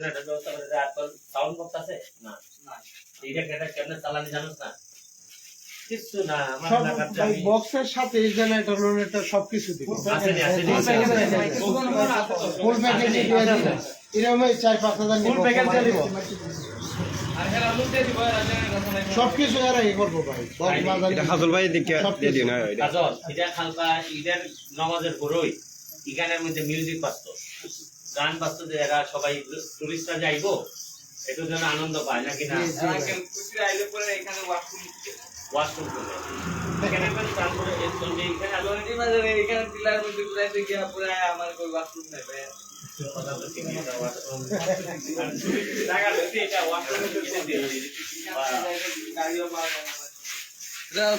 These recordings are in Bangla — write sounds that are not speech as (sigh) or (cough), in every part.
জেনারেটর ব্যবস্থা করে দেয় আর সাউন্ড বক্স আছে না। এইটা কেটে কেমনে চালানি জানোস না? কিচ্ছু না আমার সব আমি- বক্সের সাথে জেনারেটর লোনেটর সবকিছু দিবে। আসেনি, আসেনি, ফুল আসেনি। ফুল প্যাকেজ দিয়ে দিবে এরকম এই চার পাঁচ হাজার ফুল প্যাকেজ দিয়ে দিব সবকিছু এরা ই করব ভাই। হাজল দিকে দিয়ে এটা। নামাজের পরই এখানের মধ্যে মিউজিক বাজতো। গান বাজতো এরা সবাই টুরিস্টরা যাইবো এটার জন্য আনন্দ পায় নাকি না? ওয়াশরুম করবে। এখানে এর জন্য এখানে এটা এটা দিয়ে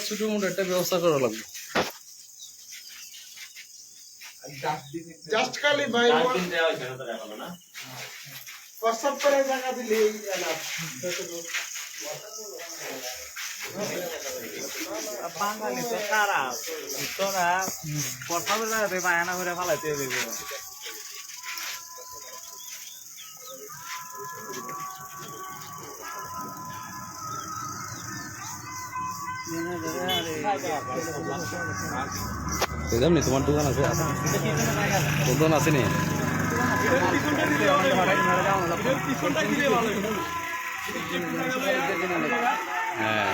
ছোট মোটো একটা ব্যবস্থা করা লাগবে। জাস্ট খালি ভাই? হোয়াটসঅ্যাপ করে জায়গা দিলে বাঙালি তো খারাপ তোরা প্রথমে জায়গাতে বায়ানা করে ফালাইতে দিবি। বুঝলাম নি তোমার দোকান আছে? দোকান আছে নি হ্যাঁ।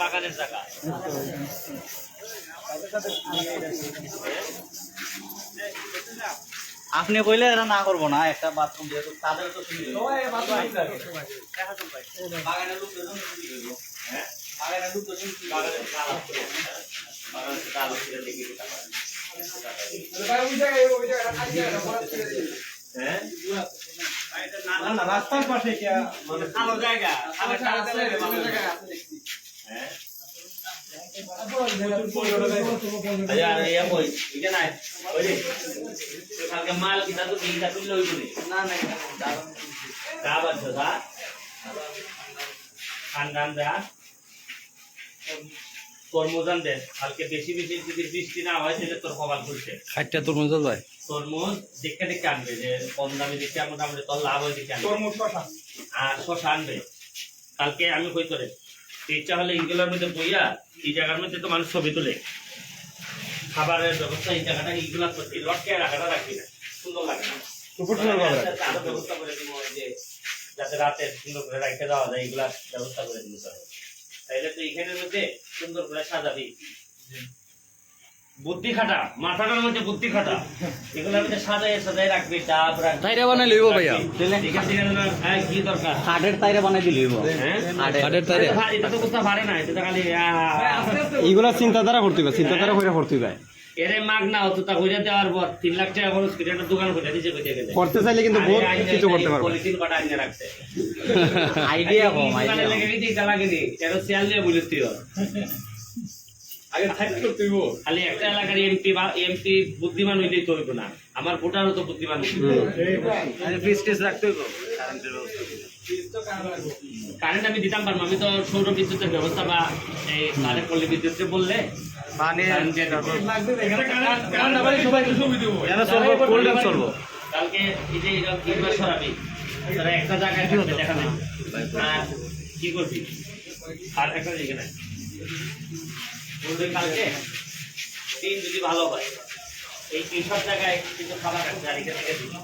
বাগানের জায়গা। আপনি কইলে এটা না করব না একটা বাথরুম যেহেতু তাদের তো বাগানের লোক হ্যাঁ? হয়। হ্যাঁ? রাস্তার পাশে কি মানে জায়গা হ্যাঁ আচ্ছা ইয়া মাল কিনা তো বিলটা তুললে হইতো নি না না তরমুজান দে কালকে বেশি বেশি যদি বৃষ্টি না হয় তাহলে তোর কপাল খুলছে। খাইটা তোর মজা তরমুজ দেখে দেখে আনবে যে কম দামে দেখে মোটামুটি তোর লাভ হয় দেখে আনবে। আর শশা আনবে। কালকে আমি কই করে ইচ্ছা হলে এইগুলোর মধ্যে বইয়া এই জায়গার মধ্যে তো মানুষ ছবি তুলে। খাবারের ব্যবস্থা এই জায়গাটা এইগুলা করতে লটকে রাখাটা রাখবি না। সুন্দর লাগে না। আরও ব্যবস্থা করে দিব ওই যে যাতে রাতে সুন্দর করে রাখতে দেওয়া যায় এইগুলা ব্যবস্থা করে দিব স্যার তাইলে তো এখানের মধ্যে সুন্দর করে সাজাবি। বুদ্ধি খাটা মাথাটার মধ্যে বুদ্ধি খাটা। এগুলো মধ্যে সাজাই সাজাই রাখবি ডাব রাখবি। তাইরা বানাই লইব ভাইয়া। ঠিক আছে হ্যাঁ কি দরকার? কাঠের তাইরা বানাই দিলি হ্যাঁ? কাঠের তাইরা। এটা তো কোথাও পারে না এটা খালি এইগুলা চিন্তাধারা করতে হবে চিন্তাধারা করে করতে হবে। এরে মাগ না হতো তা দেওয়ার পর তিন লাখ টাকা খরচ করে একটা দোকান করে দিয়েছে কইতে গেলে। করতে চাইলে কিন্তু বহুত কিছু করতে পারবে। পলিথিন কটা আইনে রাখছে। (laughs) আইডিয়া কম আইডিয়া লেগে লাগেনি এটা শেয়ার দিয়ে বলিস তুই খালি একটা এলাকার এমপি বা এমপি বুদ্ধিমান হইলেই তো না। আমার ভোটারও তো বুদ্ধিমান টিস রাখতে হইব। কারেন্টের কারেন্ট আমি দিতাম পারব আমি তো সৌর বিদ্যুতের ব্যবস্থা বা এই কারেন্ট পল্লী বিদ্যুৎকে বললে মানে কারেন্ট দিয়ে দেবো। এখানে চলবো কোল্ড ড্রিঙ্ক চলবো। কালকে এই যে এরকম সরাবি তারা একটা জায়গায় দেখা নেই আর কি করবি? আর একটা যেখানে কালকে দিন যদি ভালো হয় এই তিন জায়গায় কিছু খাবার রাখবে থেকে দিবি।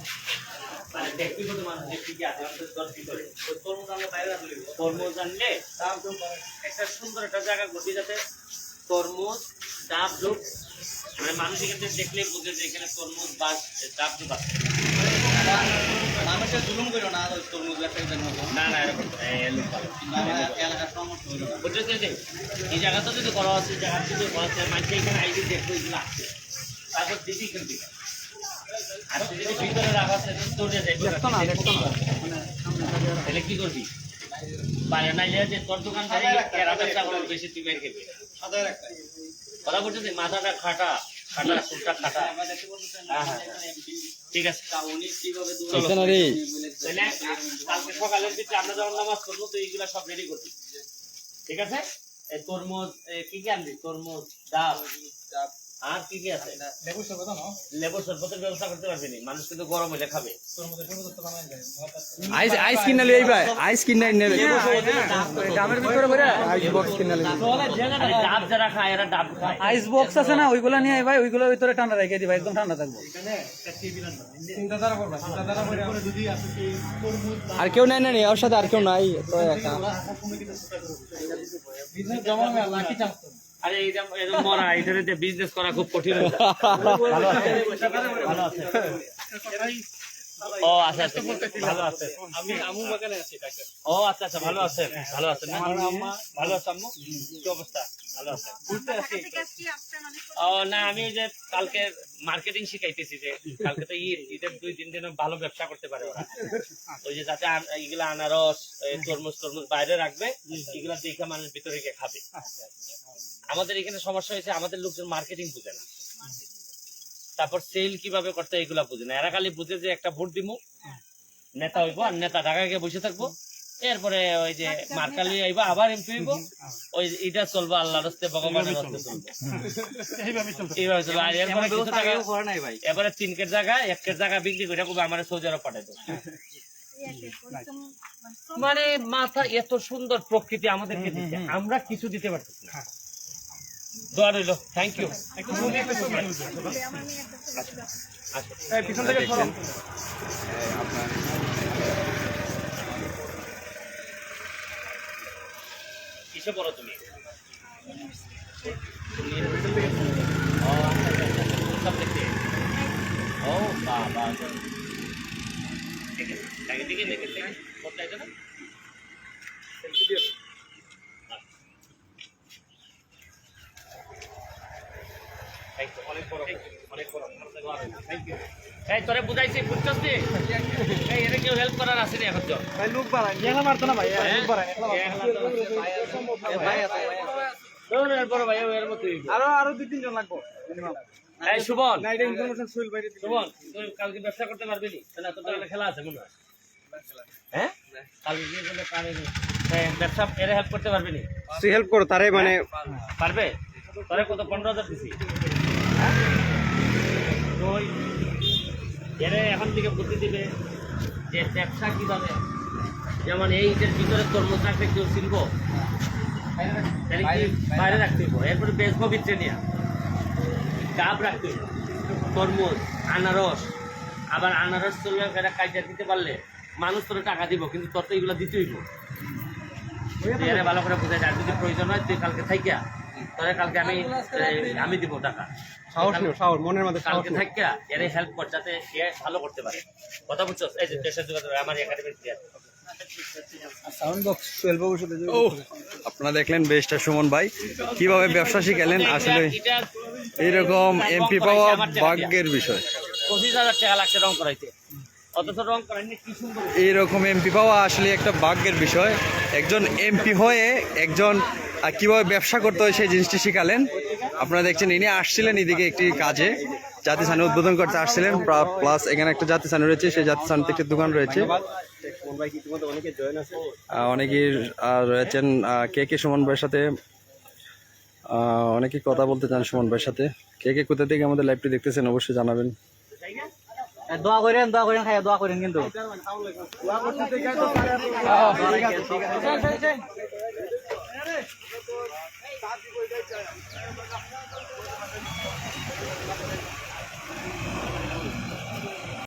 মানে ব্যক্তিগত মানুষের কি কি আছে আমাদের দশ ভিতরে ওই তরমুজ আমরা বাইরে রাখলে তরমুজ আনলে একটা সুন্দর একটা জায়গা ঘটি যাতে তরমুজ ডাব ডুব মানে মানুষ এখানে দেখলে বুঝে যে এখানে তরমুজ বা ডাব ডুব আছে। মানুষের জুলুম করো না তরমুজ ব্যবসায়ীর জন্য না না এরকম না, এই লোক ভালো। এলাকার সমস্যা হইল না। এই জায়গাটা যদি করা আছে জায়গা যদি করা আছে মানুষ এখানে আইডি দেখব এগুলো আছে। তারপর দিদি এখান থেকে আর যদি ভিতরে রাখা আছে দৌড়ে যাই দেখতো না দেখতো না। তাহলে কি করবি? পারে না যে তোর দোকান থেকে বেশি তুই বের খেবি কথা বলছে যে মাথাটা খাটা খাটা চুলটা খাটা। হ্যাঁ, হ্যাঁ, হ্যাঁ। ঠিক আছে। তাহলে কালকে সকালের ভিতরে আমরা যখন নামাজ করব তো এইগুলা সব রেডি করবি ঠিক আছে? তরমুজ কি কি আনবি? তরমুজ ডাব। আর কি কি আছে? লেবু শরবত না লেবুর শরবতের ব্যবস্থা করতে পারবি নি। মানুষ কিন্তু গরম হলে খাবে। আইস আইস কিনা লই আইবা। আইস কিনা নেবে দামের ভিতরে করে আইস বক্স কিনে লই। আরে ডাব যারা খায় এরা ডাব খায়। আইস বক্স আছে না ওইগুলো নিয়ে ভাই ওইগুলো ভিতরে ঠান্ডা রেখে দিবা একদম ঠান্ডা থাকব। চিন্তাধারা করবা চিন্তাধারা করে যদি আছে আর কেউ নাই না ওর সাথে আর কেউ নাই তো একা। বিজনেস জমা মে লাকি চান্স আরে এইটা এরকম মরা এটাতে বিজনেস করা খুব কঠিন ও আচ্ছা আচ্ছা। ভালো আছে। আমি আমু বাগানে আছি ডাক্তার। ও আচ্ছা আচ্ছা ভালো আছে। ভালো আছে না? ভালো আছে আম্মু? কি অবস্থা? ভালো আছে। ও না আমি যে কালকে মার্কেটিং শিখাইতেছি যে কালকে তো ঈদ ঈদের দুই তিন দিন ভালো ব্যবসা করতে পারে ওরা। ওই যে যাতে এগুলা আনারস তরমুজ তরমুজ বাইরে রাখবে এগুলা দেখে মানুষ ভিতরে গিয়ে খাবে। আমাদের এখানে সমস্যা হয়েছে আমাদের লোকজন মার্কেটিং বুঝে না। তারপর সেল কীভাবে করতে হয় এগুলা বুঝে না। এরা খালি বুঝে যে একটা ভোট দিমু নেতা হইবো আর নেতা ঢাকায় গিয়ে বসে থাকব। এরপরে ওই যে মার্কালি আইবা আবার এমপি হইবো। ওই এটা চলবো আল্লাহর হস্তে ভগবানের হস্তে চলবো। এইভাবে চলবে। এইভাবে চলবে। আর এরপরে কিছু টাকা করে নাই ভাই। এবারে তিন কেট জায়গা এক কেট জায়গা বিক্রি করে খুব আমার সৌদি আরব পাঠাই দেবো মানে মাথা এত সুন্দর প্রকৃতি আমাদেরকে দিচ্ছে আমরা কিছু দিতে পারতেছি না। দোয়া রইল। থ্যাংক ইউ পিছন থেকে কিসে পড়ো তুমি? ও বাবা ঠিক আছে দেখে দেখে দেখে দেখে কোথায় এটা না Thank you, অনেক বড় অনেক বড় থ্যাংক ইউ এই তোরে বুঝাইছি বুঝছস এই এর কেউ হেল্প করার আসেনি এখন তো? ভাই লোক বাড়াই। একলা মারতো না ভাই? লোক বাড়াই ভাই আছে এর বড় ভাই এর মতোই আরও আরও দুই তিনজন লাগবো এই সুবন না এটা ইনফরমেশন সুইল বাইরে দিতে তুই কালকে ব্যবসা করতে পারবি নি? না তাহলে খেলা আছে মনে হয়। হ্যাঁ? কালকে গিয়ে বলে পারে ব্যবসা এর হেল্প করতে পারবি নি? তুই হেল্প কর তারে মানে পারবে? তোরে কত পনেরো হাজার দিছি হ্যাঁ? তুই এরে এখন থেকে বুদ্ধি দিবে যে ব্যবসা কীভাবে? যেমন এই যে ভিতরে তরমুজ রাখতে কেউ কি বাইরে রাখতে হইব? এরপরে বেচবো ভিতরে নিয়ে। ডাব রাখতে তরমুজ, আনারস, আবার আনারস চলবে এটা কাজে দিতে পারলে মানুষ তোর টাকা দিব, কিন্তু তোর তো এগুলো দিতে হইব। ভালো করে বুঝাই আর যদি প্রয়োজন হয় তুই কালকে থাইকা। তোরে কালকে আমি আমি দিব টাকা। সাহস নিও সাহস মনের মধ্যে কালকে হেল্প কর যাতে সে ভালো করতে পারে। কথা বুঝছ? এই যে দেশের যোগাযোগ আমার academic player sound box twelve বছর ও আপনারা দেখলেন বেস্টার সুমন ভাই। কীভাবে ব্যবসা শিখালেন? আসলে এইরকম এমপি পাওয়া ভাগ্যের বিষয়। পঁচিশ হাজার টাকা লাগছে রং করাইতে। এইরকম এমপি পাওয়া আসলে একটা ভাগ্যের বিষয়। একজন এমপি হয়ে একজন আহ, কীভাবে ব্যবসা করতে হয় সেই জিনিসটি শিখালেন। আপনারা দেখছেন ইনি আসছিলেন এদিকে একটি কাজে। জাতিস্থানে উদ্বোধন করতে আসছিলেন। প্লাস এখানে একটা জাতিস্থান রয়েছে সেই জাতিস্থানতে একটি দোকান রয়েছে। অনেকেই রয়েছেন কে কে সুমন ভাইয়ের সাথে আহ, অনেকেই কথা বলতে চান সুমন ভাইয়ের সাথে। কে কে কোথা থেকে আমাদের লাইভটি দেখতেছেন অবশ্যই জানাবেন। দোয়া করেন দোয়া করেন খাই দোয়া করেন কিন্তু। 我啥时候再家呀